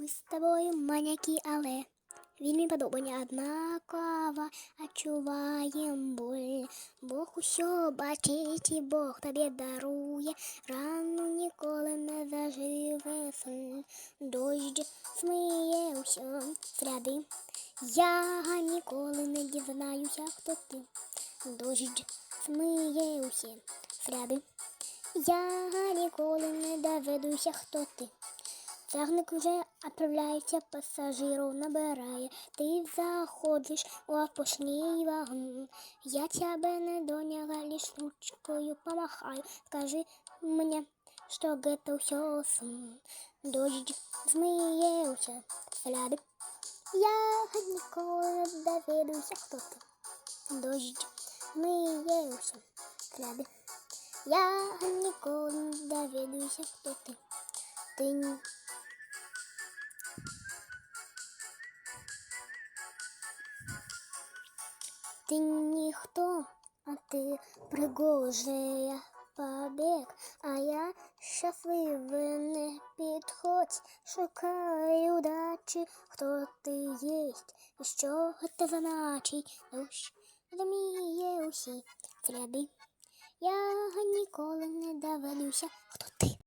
Ми з тобою маняки, але вільні подобання однакова, а чуваєм боль. Бог усьо бачить і Бог тобі дарує, рану ніколи не заживе сон. Дощ сміє усьо сряди. Я ніколи не дізнаюся, хто ти. Дощ сміє усі сряди. Я ніколи не доведуся, хто ти. Тягник вже відправляється, пасажирів набирає. Ти заходиш у опошній вагон. Я тебе не доняла, лиш ручкою помахаю. Скажи мені, що это все сон. Дождь зміється сляди. Я ніколи не доведуся, хто ти. Дождь зміється сляди. Я ніколи не доведуся, хто ти. Ти Ты никто, а ты пригожий побіг, а я щасливий не підходь, шукаю удачі, хто ти єсть, і що це значить, дощ зміє усі сляди. Я ніколи не доведуся, хто ти.